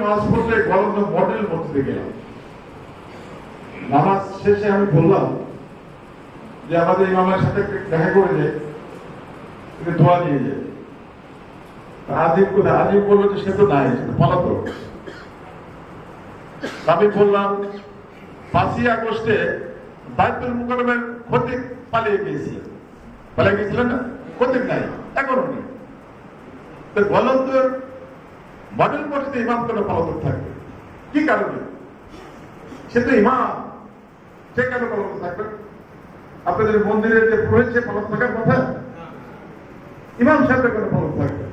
নামাজ গলন্দ মডেল গেলাম। নামাজ শেষে আমি বললাম যে আমাদের ইমামের সাথে দেখা করে যে নিয়ে যায় আজিব আজিব বলল যে সে তো নাই আমি বললাম, পাঁচই আগস্টে বাইতুল মুকরমের ক্ষতি পালিয়ে গিয়েছিল পালিয়ে গিয়েছিলেন না? ক্ষতি নাই, এখনও নেই। তো মডেল মসজিদে ইমাম কেন পলাতক থাকবে। কি কারণে? সে তো ইমাম। সে কেন পলাতক থাকবে? আপনাদের মন্দিরের যে পুরোহিত, সে থাকার কথা? ইমাম সাহেব কেন পলাতক থাকবে?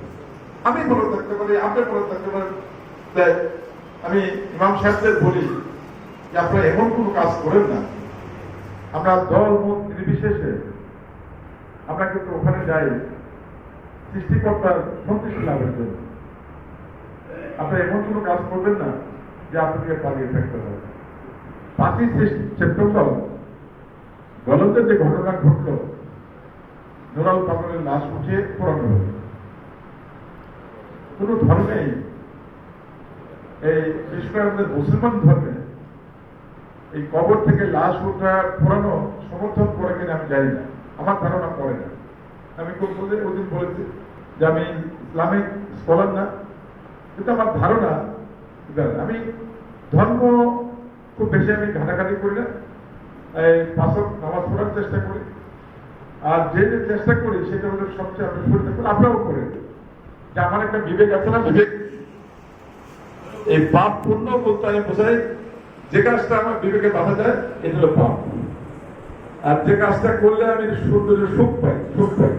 আমি পলাতক থাকতে পারি, আপনি পলাতক থাকতে পারেন। আমি ইমাম সাহেবদের বলি যে আপনারা এমন কোনো কাজ করেন না। আমরা দল, মত নির্বিশেষে আমরা কিন্তু ওখানে যাই। সৃষ্টিকর্তার সন্তুষ্টি লাভের জন্য। আপনারা এমন কোনো কাজ করবেন না যে আপনাকে পালিয়ে থাকতে হবে। পাঁচই সেপ্টেম্বর গলতের যে ঘটনা ঘটল নুরাল পাগলের লাশ উঠিয়ে পড়ানো হলো। কোন ধর্মেই এই বিশেষ আমাদের মুসলমান ধর্মে এই কবর থেকে লাশ উঠা পুরানো সমর্থন করে কিনা আমি জানি না। আমার ধারণা করে না। আমি ওদিন বলেছি যে আমি ইসলামিক স্কলার না। কিন্তু আমার ধারণা আমি ধর্ম খুব বেশি আমি ঘাটাঘাটি করি না। এই পাঁচক নামাজ পড়ার চেষ্টা করি। আর যে যে চেষ্টা করি, সেটা হলো সবচেয়ে আমি করতে করি আপনারাও করেন যে আমার একটা বিবেক আছে না, বিবেক? এই পাপ পূর্ণ বলতে আমি বোঝাই, যে কাজটা আমার বিবেকে বাধা যায় এটা হলো পাপ। আর যে কাজটা করলে আমি সুন্দর সুখ পাই সুখ পাই।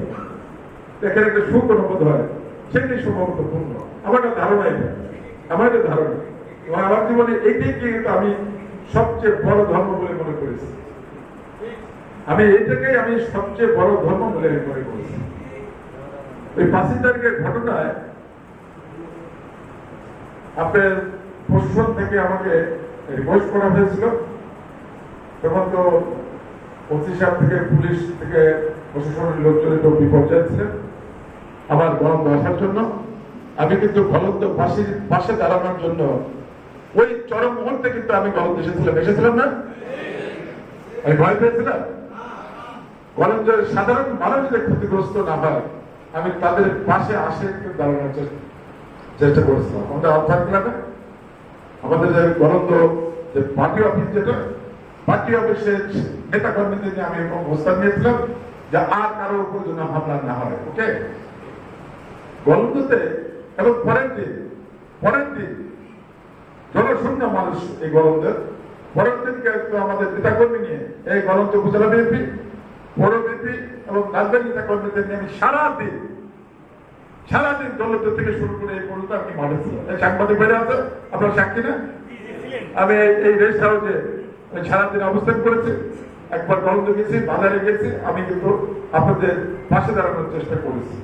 এখানে একটা সুখ অনুভূত হয়। সেটাই সম্ভবত পূর্ণ। আমার একটা ধারণা এটা। আমার একটা ধারণা। এবং আমার জীবনে কিন্তু আমি সবচেয়ে বড় ধর্ম বলে মনে করেছি। আমি আমি সবচেয়ে বড় ধর্ম বলে আমি মনে করেছি। ওই পাঁচই তারিখের ঘটনায় আপনার প্রশাসন থেকে আমাকে রিকোয়েস্ট করা হয়েছিল। তখন তো সাহেব থেকে, পুলিশ থেকে প্রশাসনের লোকজন একটু বিপর্যয় ছিলেন। আমার গরম আসার জন্য। আমি কিন্তু গলন্দ পাশে দাঁড়ানোর জন্য ওই চরম মুহূর্তে কিন্তু আমি গলন্দ এসেছিলাম এসেছিলাম না? আমি ভয় পেয়েছিলাম? গলন্দের সাধারণ মানুষ যে ক্ষতিগ্রস্ত না হয়, আমি তাদের পাশে আসে একটু দাঁড়ানোর চেষ্টা চেষ্টা করেছিলাম আমাদের অর্থাৎ ক্লাবে আমাদের যে গণন্দ যে পার্টি অফিস যেটা, পার্টি অফিসের নেতা কর্মীদের নিয়ে আমি অবস্থান নিয়েছিলাম যে আর কারোর উপর যেন হামলা না হয় ওকে গণন্দতে এবং পরের দিন জনশূন্য মানুষ এই গণন্দের পরের দিনকে আমাদের নেতা কর্মী নিয়ে, এই গণন্দ উপজেলা বিএনপি বড় বিএনপি এবং রাজধানী নেতা কর্মীদের নিয়ে আমি সারাদিন সারাদিন দৌলত থেকে শুরু করে এই পর্যন্ত ছিলেন এই সাংবাদিক বেড়ে আছে, আপনার সাক্ষী না? আমি এই- রেস্ট হাউসে সারাদিন অবস্থান করেছি, একবার দৌলত গেছি, বাজারে গেছি, আমি কিন্তু আপনাদের পাশে দাঁড়ানোর চেষ্টা করেছি।